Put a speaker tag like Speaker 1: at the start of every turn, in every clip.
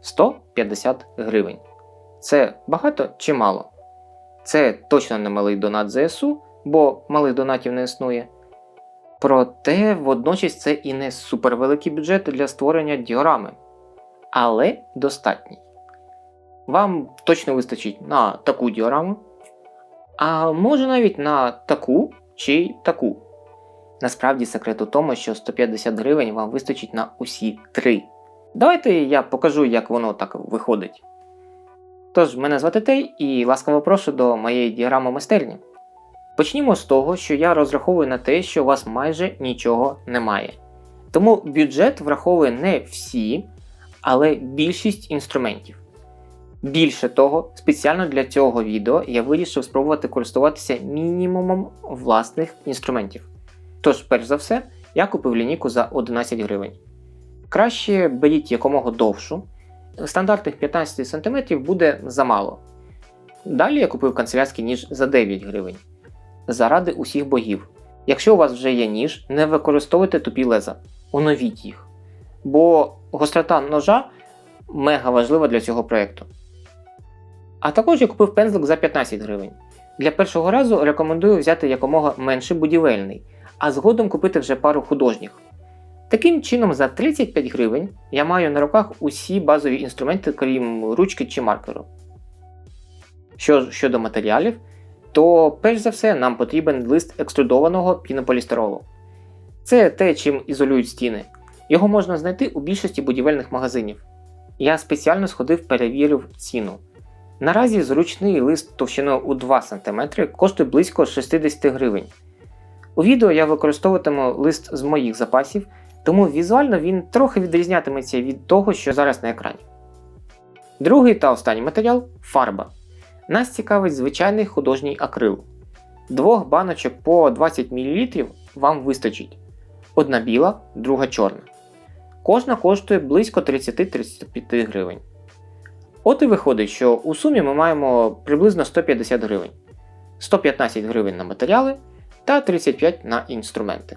Speaker 1: 150 гривень. Це багато чи мало? Це точно не малий донат ЗСУ, бо малих донатів не існує. Проте водночас це і не супервеликий бюджет для створення діорами, але достатній. Вам точно вистачить на таку діораму, а може навіть на таку чи таку. Насправді секрет у тому, що 150 гривень вам вистачить на усі три. Давайте я покажу, як воно так виходить. Тож, мене звати Тей і ласкаво прошу до моєї діаграми майстерні. Почнімо з того, що я розраховую на те, що у вас майже нічого немає. Тому бюджет враховує не всі, але більшість інструментів. Більше того, спеціально для цього відео я вирішив спробувати користуватися мінімумом власних інструментів. Тож, перш за все, я купив лінійку за 11 гривень. Краще беріть якомога довшу. Стандартних 15 см буде замало. Далі я купив канцелярський ніж за 9 гривень. Заради усіх богів. Якщо у вас вже є ніж, не використовуйте тупі леза, оновіть їх. Бо гострота ножа мега важлива для цього проєкту. А також я купив пензлик за 15 гривень. Для першого разу рекомендую взяти якомога менше будівельний, а згодом купити вже пару художніх. Таким чином, за 35 гривень я маю на руках усі базові інструменти, крім ручки чи маркеру. Що щодо матеріалів, то перш за все нам потрібен лист екструдованого пінополістиролу. Це те, чим ізолюють стіни. Його можна знайти у більшості будівельних магазинів. Я спеціально сходив перевірив ціну. Наразі зручний лист товщиною у 2 см коштує близько 60 гривень. У відео я використовуватиму лист з моїх запасів, тому візуально він трохи відрізнятиметься від того, що зараз на екрані. Другий та останній матеріал фарба. Нас цікавить звичайний художній акрил. Двох баночок по 20 мл вам вистачить. Одна біла, друга чорна. Кожна коштує близько 30-35 гривень. От і виходить, що у сумі ми маємо приблизно 150 гривень, 115 гривень на матеріали та 35 на інструменти.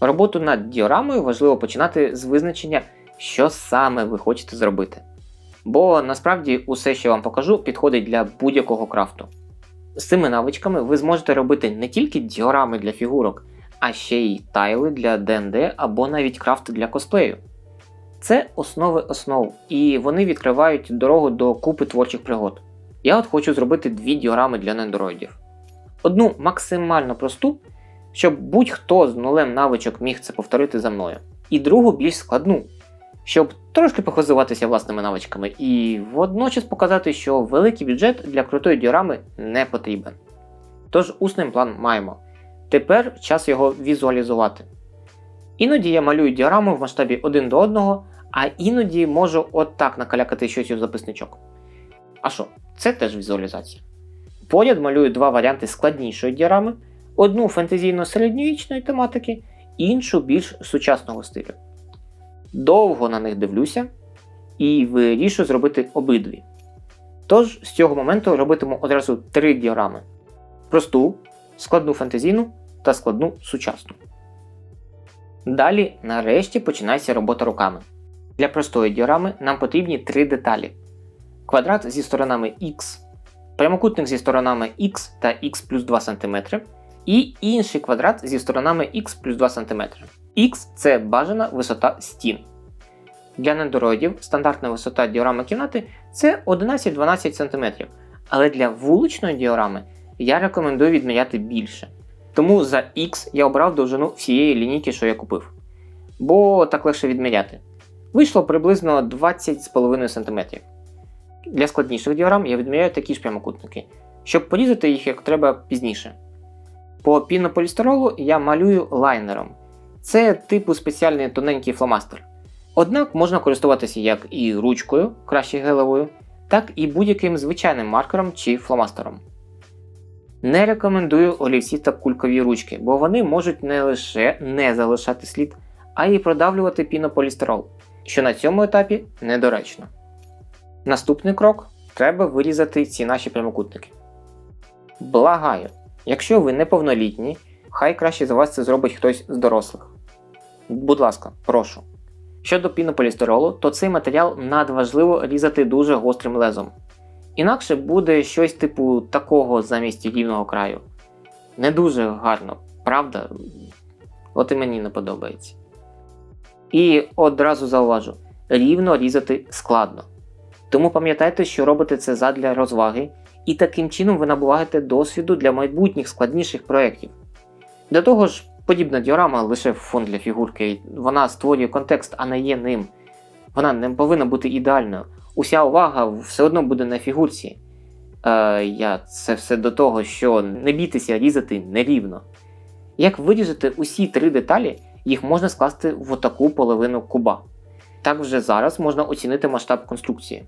Speaker 1: Роботу над діорамою важливо починати з визначення, що саме ви хочете зробити. Бо насправді усе, що я вам покажу, підходить для будь-якого крафту. З цими навичками ви зможете робити не тільки діорами для фігурок, а ще й тайли для ДНД або навіть крафт для косплею. Це основи основ, і вони відкривають дорогу до купи творчих пригод. Я от хочу зробити дві діорами для нендороїдів. Одну максимально просту, щоб будь-хто з нулем навичок міг це повторити за мною. І другу більш складну, щоб трошки похизуватися власними навичками і водночас показати, що великий бюджет для крутої діорами не потрібен. Тож усний план маємо. Тепер час його візуалізувати. Іноді я малюю діораму в масштабі один до одного, а іноді можу отак накалякати щось у записничок. А що, це теж візуалізація. Поряд малюю два варіанти складнішої діорами, одну фентезійно-середньовічної тематики, іншу більш сучасного стилю. Довго на них дивлюся і вирішую зробити обидві. Тож з цього моменту робитиму одразу три діорами: просту, складну фентезійну та складну сучасну. Далі, нарешті, починається робота руками. Для простої діорами нам потрібні три деталі: квадрат зі сторонами X, прямокутник зі сторонами X та X плюс 2 см, і інший квадрат зі сторонами X плюс 2 см. X це бажана висота стін. Для недороїдів стандартна висота діорами кімнати це 11-12 см, але для вуличної діорами я рекомендую відміряти більше. Тому за X я обрав довжину всієї лінійки, що я купив. Бо так легше відміряти. Вийшло приблизно 20,5 см. Для складніших діорам я відміряю такі ж прямокутники, щоб порізати їх як треба пізніше. По пінополістиролу я малюю лайнером. Це типу спеціальний тоненький фломастер. Однак можна користуватися як і ручкою, краще гелевою, так і будь-яким звичайним маркером чи фломастером. Не рекомендую олівці та кулькові ручки, бо вони можуть не лише не залишати слід, а й продавлювати пінополістирол, що на цьому етапі недоречно. Наступний крок треба вирізати ці наші прямокутники. Благаю, якщо ви неповнолітні, хай краще за вас це зробить хтось з дорослих. Будь ласка, прошу. Щодо пінополістиролу, то цей матеріал надважливо різати дуже гострим лезом. Інакше буде щось типу такого замість рівного краю. Не дуже гарно, правда? От і мені не подобається. І одразу зауважу: рівно різати складно. Тому пам'ятайте, що робите це задля розваги, і таким чином ви набуваєте досвіду для майбутніх складніших проєктів. До того ж, подібна діорама лише фон для фігурки, вона створює контекст, а не є ним. Вона не повинна бути ідеальною. Уся увага все одно буде на фігурці. Е, Я це все до того, що не бійтеся різати нерівно. Як вирізати усі три деталі, їх можна скласти в отаку половину куба. Так вже зараз можна оцінити масштаб конструкції.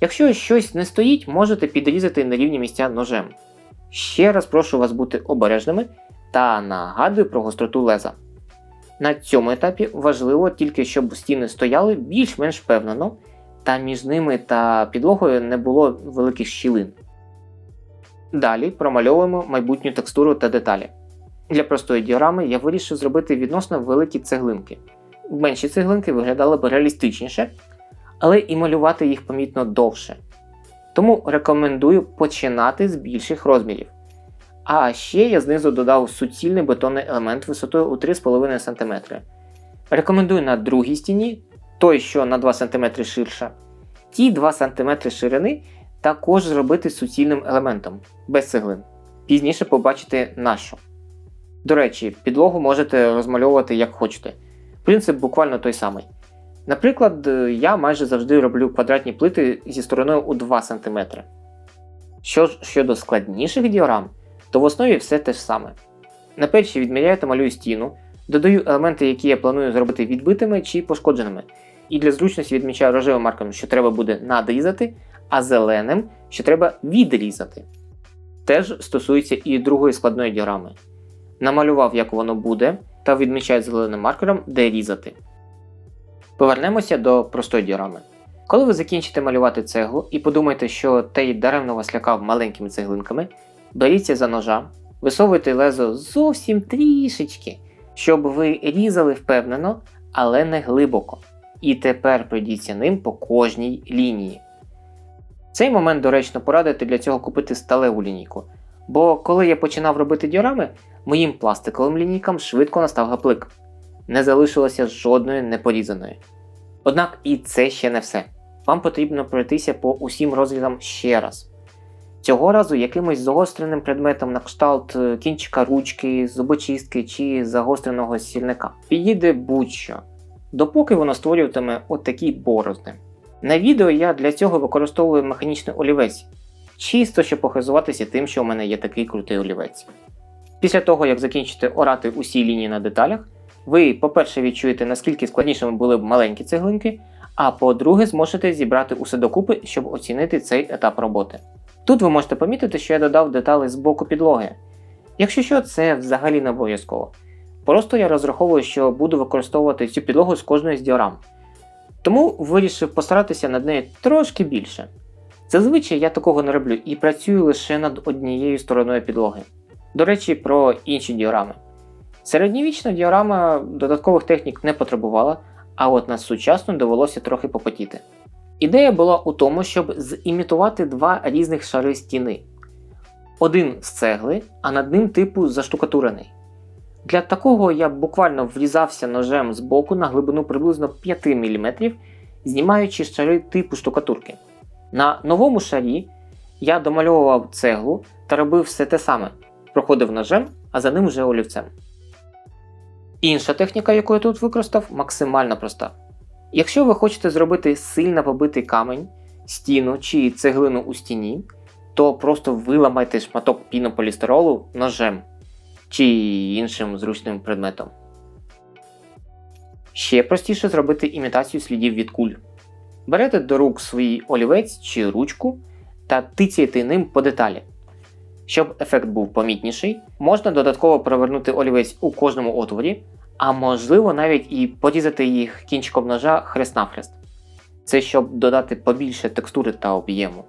Speaker 1: Якщо щось не стоїть, можете підрізати нерівні місця ножем. Ще раз прошу вас бути обережними та нагадую про гостроту леза. На цьому етапі важливо тільки, щоб стіни стояли більш-менш впевнено, та між ними та підлогою не було великих щілин. Далі промальовуємо майбутню текстуру та деталі. Для простої діорами я вирішив зробити відносно великі цеглинки. Менші цеглинки виглядали б реалістичніше, але і малювати їх помітно довше. Тому рекомендую починати з більших розмірів. А ще я знизу додав суцільний бетонний елемент висотою у 3,5 см. Рекомендую на другій стіні, той, що на 2 см ширша. Ті 2 см ширини також зробити суцільним елементом, без цеглин. Пізніше побачите нащо. До речі, підлогу можете розмальовувати як хочете. Принцип буквально той самий. Наприклад, я майже завжди роблю квадратні плити зі стороною у 2 см. Що ж щодо складніших діорам, то в основі все те ж саме. На першій відміряю та малюю стіну, додаю елементи, які я планую зробити відбитими чи пошкодженими. І для зручності відмічаю рожевим маркером, що треба буде надрізати, а зеленим, що треба відрізати. Теж стосується і другої складної діорами. Намалював, як воно буде, та відмічаю зеленим маркером, де різати. Повернемося до простої діорами. Коли ви закінчите малювати цеглу і подумаєте, що Тей даремно вас лякав маленькими цеглинками, беріться за ножа, висовуйте лезо зовсім трішечки, щоб ви різали впевнено, але не глибоко. І тепер пройдіться ним по кожній лінії. Цей момент доречно порадити для цього купити сталеву лінійку. Бо коли я починав робити діорами, моїм пластиковим лінійкам швидко настав гаплик. Не залишилося жодної непорізаної. Однак і це ще не все. Вам потрібно пройтися по усім розрізам ще раз. Цього разу якимось загостреним предметом на кшталт е, кінчика ручки, зубочистки чи загостреного сільника. Підійде будь-що, допоки воно створюватиме отакі борозни. На відео я для цього використовую механічний олівець, чисто щоб похизуватися тим, що у мене є такий крутий олівець. Після того, як закінчите орати усі лінії на деталях, ви, по-перше, відчуєте, наскільки складнішими були б маленькі цеглинки, а по-друге, зможете зібрати усе докупи, щоб оцінити цей етап роботи. Тут ви можете помітити, що я додав деталі з боку підлоги. Якщо що, це взагалі не обов'язково. Просто я розраховую, що буду використовувати цю підлогу з кожної з діорам. Тому вирішив постаратися над нею трошки більше. Зазвичай я такого не роблю і працюю лише над однією стороною підлоги. До речі, про інші діорами. Середньовічна діорама додаткових технік не потребувала, а от на сучасну довелося трохи попотіти. Ідея була у тому, щоб зімітувати два різних шари стіни. Один з цегли, а над ним типу заштукатурений. Для такого я буквально врізався ножем з боку на глибину приблизно 5 мм, знімаючи шари типу штукатурки. На новому шарі я домальовував цеглу та робив все те саме, проходив ножем, а за ним вже олівцем. Інша техніка, яку я тут використав, максимально проста. Якщо ви хочете зробити сильно побитий камень, стіну чи цеглину у стіні, то просто виламайте шматок пінополістиролу ножем чи іншим зручним предметом. Ще простіше зробити імітацію слідів від куль. Берете до рук свій олівець чи ручку та тицяєте ним по деталі. Щоб ефект був помітніший, можна додатково провернути олівець у кожному отворі, а можливо навіть і порізати їх кінчиком ножа хрест-навхрест. Це щоб додати побільше текстури та об'єму.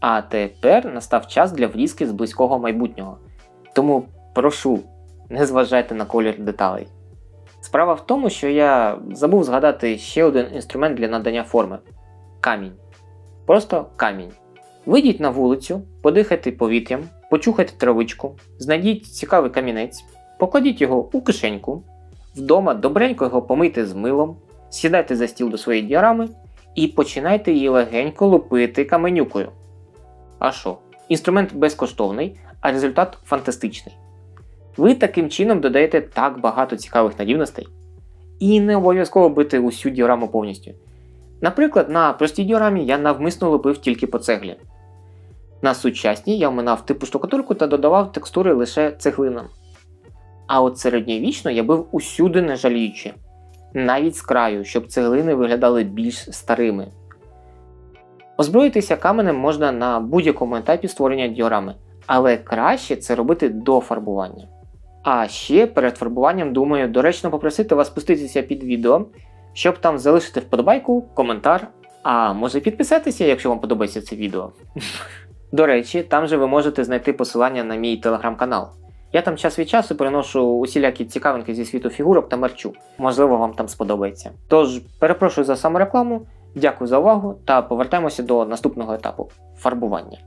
Speaker 1: А тепер настав час для врізки з близького майбутнього. Тому прошу, не зважайте на колір деталей. Справа в тому, що я забув згадати ще один інструмент для надання форми камінь. Просто камінь. Вийдіть на вулицю, подихайте повітрям, почухайте травичку, знайдіть цікавий камінець, покладіть його у кишеньку, вдома добренько його помийте з милом, сідайте за стіл до своєї діарами і починайте її легенько лупити каменюкою. А що? Інструмент безкоштовний, а результат фантастичний. Ви таким чином додаєте так багато цікавих надівностей. І не обов'язково бити усю діораму повністю. Наприклад, на простій діорамі я навмисно лепив тільки по цеглі. На сучасній я вминав типу штукатурку та додавав текстури лише цеглинам. А от середньовічно я бив усюди не жаліючи, навіть з краю, щоб цеглини виглядали більш старими. Озброїтися каменем можна на будь-якому етапі створення діорами, але краще це робити до фарбування. А ще перед фарбуванням, думаю, доречно попросити вас спуститися під відео, щоб там залишити вподобайку, коментар, а може підписатися, якщо вам подобається це відео. До речі, там же ви можете знайти посилання на мій телеграм-канал. Я там час від часу приношу усілякі цікавинки зі світу фігурок та мерчу. Можливо, вам там сподобається. Тож, перепрошую за саморекламу, дякую за увагу та повертаємося до наступного етапу фарбування.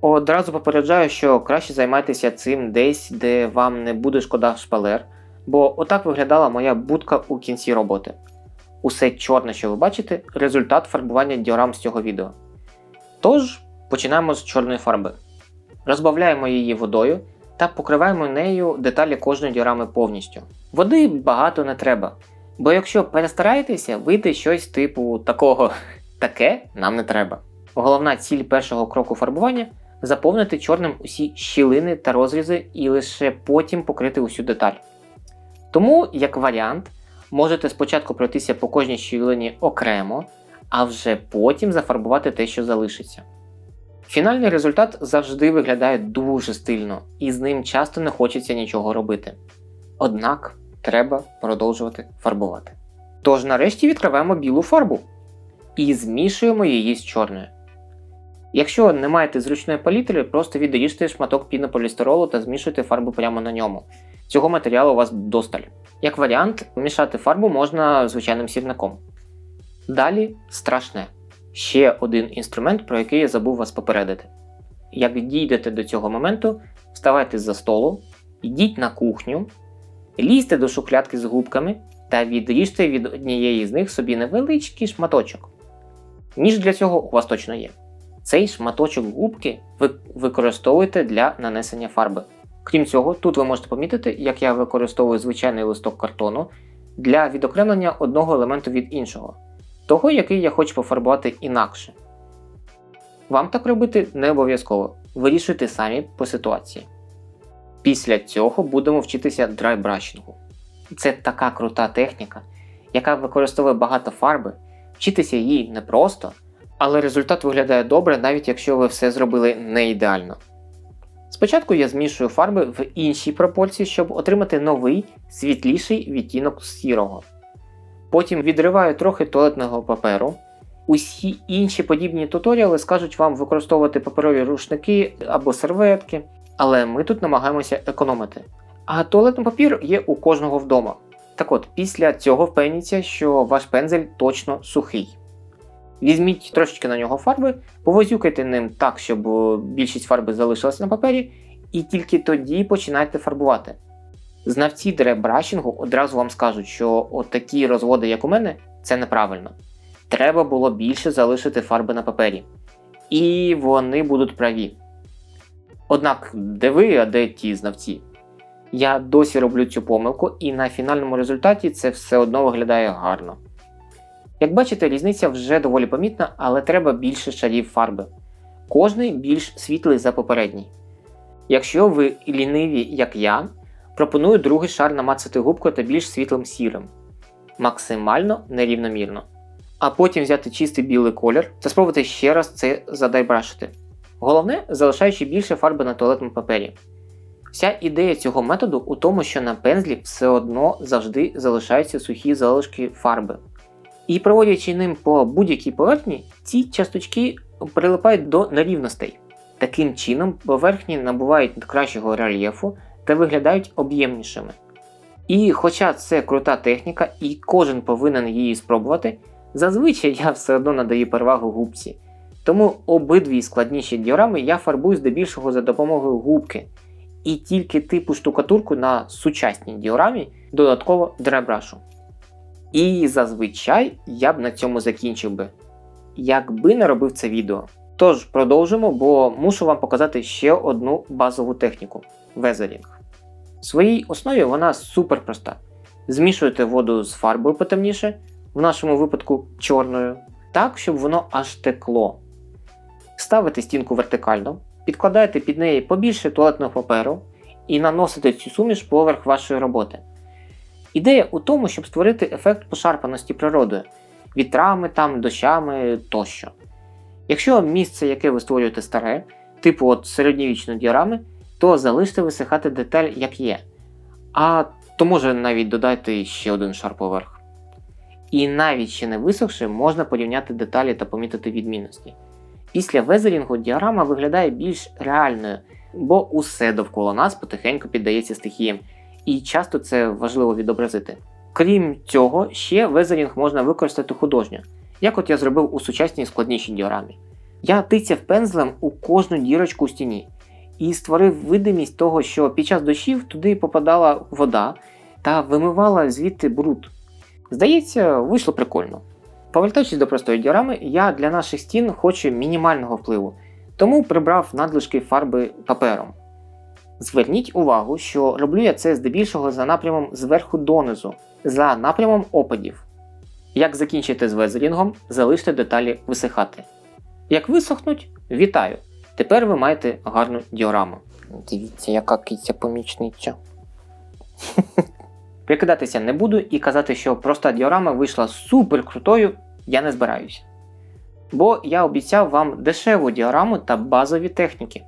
Speaker 1: Одразу попереджаю, що краще займайтеся цим десь, де вам не буде шкода шпалер, бо отак виглядала моя будка у кінці роботи. Усе чорне, що ви бачите, результат фарбування діорам з цього відео. Тож, починаємо з чорної фарби. Розбавляємо її водою та покриваємо нею деталі кожної діорами повністю. Води багато не треба, бо якщо перестараєтеся, вийде щось типу такого таке нам не треба. Головна ціль першого кроку фарбування заповнити чорним усі щілини та розрізи і лише потім покрити усю деталь. Тому, як варіант, можете спочатку пройтися по кожній щілині окремо, а вже потім зафарбувати те, що залишиться. Фінальний результат завжди виглядає дуже стильно, і з ним часто не хочеться нічого робити. Однак треба продовжувати фарбувати. Тож нарешті відкриваємо білу фарбу і змішуємо її з чорною. Якщо не маєте зручної палітри, просто відріжте шматок пінополістиролу та змішуйте фарбу прямо на ньому. Цього матеріалу у вас досталь. Як варіант, мішати фарбу можна звичайним сірником. Далі страшне. Ще один інструмент, про який я забув вас попередити. Як дійдете до цього моменту, вставайте за столу, йдіть на кухню, лізьте до шухлядки з губками та відріжте від однієї з них собі невеличкий шматочок. Ніж для цього у вас точно є. Цей шматочок губки ви використовуєте для нанесення фарби. Крім цього, тут ви можете помітити, як я використовую звичайний листок картону для відокремлення одного елементу від іншого, того, який я хочу пофарбувати інакше. Вам так робити не обов'язково, вирішуйте самі по ситуації. Після цього будемо вчитися драйбрашингу. Це така крута техніка, яка використовує багато фарби, вчитися їй непросто, але результат виглядає добре, навіть якщо ви все зробили не ідеально. Спочатку я змішую фарби в іншій пропорції, щоб отримати новий світліший відтінок сірого. Потім відриваю трохи туалетного паперу. Усі інші подібні туторіали скажуть вам використовувати паперові рушники або серветки, але ми тут намагаємося економити. А туалетний папір є у кожного вдома. Так от, після цього впевніться, що ваш пензель точно сухий. Візьміть трошечки на нього фарби, повозюкайте ним так, щоб більшість фарби залишилася на папері, і тільки тоді починайте фарбувати. Знавці дребрашінгу одразу вам скажуть, що от такі розводи, як у мене, це неправильно. Треба було більше залишити фарби на папері. І вони будуть праві. Однак, де ви, а де ті знавці? Я досі роблю цю помилку, і на фінальному результаті це все одно виглядає гарно. Як бачите, різниця вже доволі помітна, але треба більше шарів фарби. Кожний більш світлий за попередній. Якщо ви ліниві, як я, пропоную другий шар намацати губкою та більш світлим сірим, максимально нерівномірно. А потім взяти чистий білий колір та спробувати ще раз це задайбрашити. Головне, залишаючи більше фарби на туалетному папері. Вся ідея цього методу у тому, що на пензлі все одно завжди залишаються сухі залишки фарби. І проводячи ним по будь-якій поверхні, ці часточки прилипають до нерівностей. Таким чином, поверхні набувають кращого рельєфу та виглядають об'ємнішими. І хоча це крута техніка, і кожен повинен її спробувати, зазвичай я все одно надаю перевагу губці. Тому обидві складніші діорами я фарбую здебільшого за допомогою губки. І тільки типу штукатурку на сучасній діорамі додатково дребрашу. І зазвичай я б на цьому закінчив би, якби не робив це відео. Тож продовжимо, бо мушу вам показати ще одну базову техніку везерінг. В своїй основі вона супер проста. Змішуєте воду з фарбою потемніше, в нашому випадку чорною, так, щоб воно аж текло. Ставите стінку вертикально, підкладаєте під неї побільше туалетного паперу і наносите цю суміш поверх вашої роботи. Ідея у тому, щоб створити ефект пошарпаності природою, вітрами, там, дощами тощо. Якщо місце, яке ви створюєте старе, типу от середньовічної діорами, то залиште висихати деталь як є. А то може навіть додайте ще один шар поверх. І навіть ще не висохши, можна порівняти деталі та помітити відмінності. Після везерінгу діорама виглядає більш реальною, бо усе довкола нас потихеньку піддається стихіям, і часто це важливо відобразити. Крім цього, ще везерінг можна використати художньо, як от я зробив у сучасній складнішій діорамі. Я тицяв пензлем у кожну дірочку у стіні і створив видимість того, що під час дощів туди попадала вода та вимивала звідти бруд. Здається, вийшло прикольно. Повертаючись до простої діорами, я для наших стін хочу мінімального впливу, тому прибрав надлишки фарби папером. Зверніть увагу, що роблю я це здебільшого за напрямом зверху донизу, за напрямом опадів. Як закінчите з везерінгом, залиште деталі висихати. Як висохнуть, вітаю! Тепер ви маєте гарну діораму. Дивіться, яка киця помічниця. Прикидатися не буду і казати, що проста діорама вийшла супер крутою, я не збираюся. Бо я обіцяв вам дешеву діораму та базові техніки.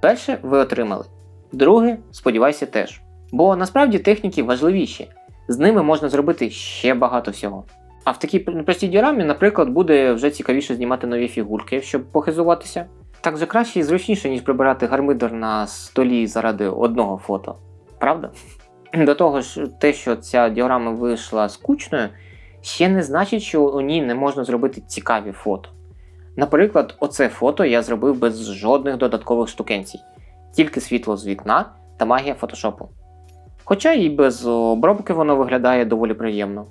Speaker 1: Перше ви отримали, друге, сподіваюся, теж. Бо насправді техніки важливіші, з ними можна зробити ще багато всього. А в такій простій діорамі, наприклад, буде вже цікавіше знімати нові фігурки, щоб похизуватися. Так же краще і зручніше, ніж прибирати гармидер на столі заради одного фото. Правда? До того ж, те, що ця діорама вийшла скучною, ще не значить, що у ній не можна зробити цікаві фото. Наприклад, оце фото я зробив без жодних додаткових штукенцій, тільки світло з вікна та магія фотошопу. Хоча і без обробки воно виглядає доволі приємно.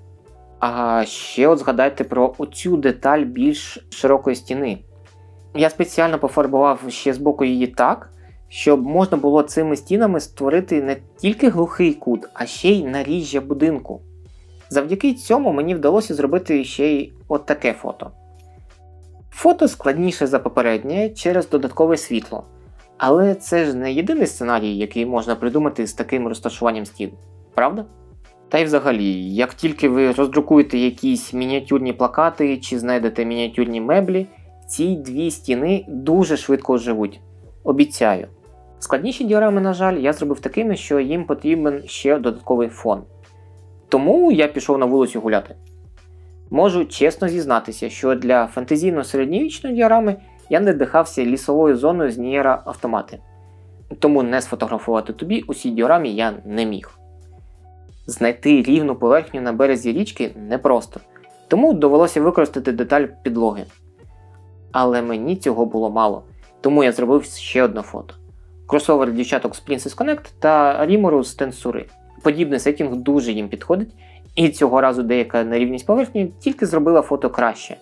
Speaker 1: А ще от згадайте про оцю деталь більш широкої стіни. Я спеціально пофарбував ще з боку її так, щоб можна було цими стінами створити не тільки глухий кут, а ще й наріжжя будинку. Завдяки цьому мені вдалося зробити ще й от фото. Фото складніше за попереднє через додаткове світло. Але це ж не єдиний сценарій, який можна придумати з таким розташуванням стін, правда? Та й взагалі, як тільки ви роздрукуєте якісь мініатюрні плакати чи знайдете мініатюрні меблі, ці дві стіни дуже швидко оживуть. Обіцяю. Складніші діорами, на жаль, я зробив такими, що їм потрібен ще додатковий фон. Тому я пішов на вулицю гуляти. Можу чесно зізнатися, що для фантазійно-середньовічної діорами я не дихався лісовою зоною з Нієра автомати. Тому не сфотографувати тобі усі діорамі я не міг. Знайти рівну поверхню на березі річки непросто, тому довелося використати деталь підлоги. Але мені цього було мало, тому я зробив ще одне фото. Кросовер дівчаток з Princess Connect та Рімору з Тенсури. Подібний сетінг дуже їм підходить, і цього разу деяка нерівність поверхні тільки зробила фото краще,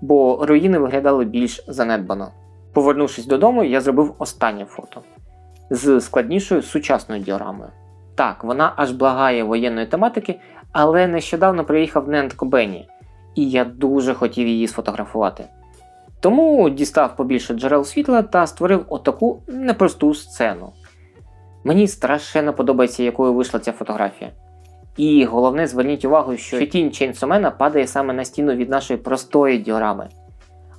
Speaker 1: бо руїни виглядали більш занедбано. Повернувшись додому, я зробив останнє фото з складнішою сучасною діорамою. Так, вона аж благає воєнної тематики, але нещодавно приїхав Нент Кобені, і я дуже хотів її сфотографувати. Тому дістав побільше джерел світла та створив отаку непросту сцену. Мені страшенно подобається, якою вийшла ця фотографія. І головне, зверніть увагу, що тінь Чейнсомена падає саме на стіну від нашої простої діорами.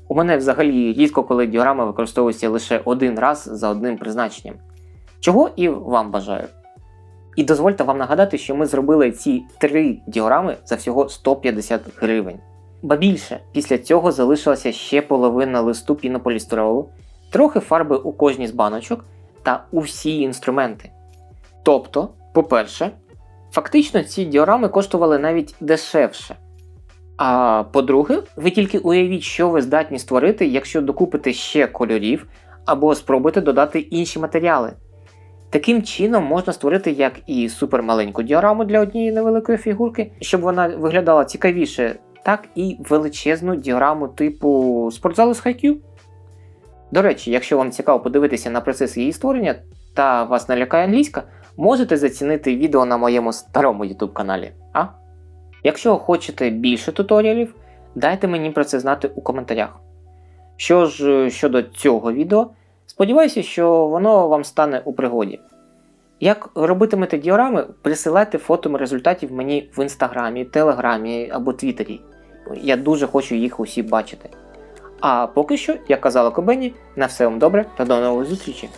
Speaker 1: У мене взагалі рідко, коли діорама використовується лише один раз за одним призначенням. Чого і вам бажаю. І дозвольте вам нагадати, що ми зробили ці три діорами за всього 150 гривень. Ба більше, після цього залишилася ще половина листу пінополістиролу, трохи фарби у кожній з баночок та усі інструменти. Тобто, по-перше, Фактично, ці діорами коштували навіть дешевше. А по-друге, ви тільки уявіть, що ви здатні створити, якщо докупите ще кольорів або спробуєте додати інші матеріали. Таким чином можна створити як і супермаленьку діораму для однієї невеликої фігурки, щоб вона виглядала цікавіше, так і величезну діораму типу спортзалу з Haikyuu. До речі, якщо вам цікаво подивитися на процес її створення та вас налякає англійська, можете зацінити відео на моєму старому YouTube каналі. А? Якщо хочете більше туторіалів, дайте мені про це знати у коментарях. Що ж е, щодо цього відео, сподіваюся, що воно вам стане у пригоді. Як робитимете діорами, присилайте фото результатів мені в інстаграмі, телеграмі або твіттері. Я дуже хочу їх усі бачити. А поки що, як казала Кобені, на все вам добре та до нової зустрічі!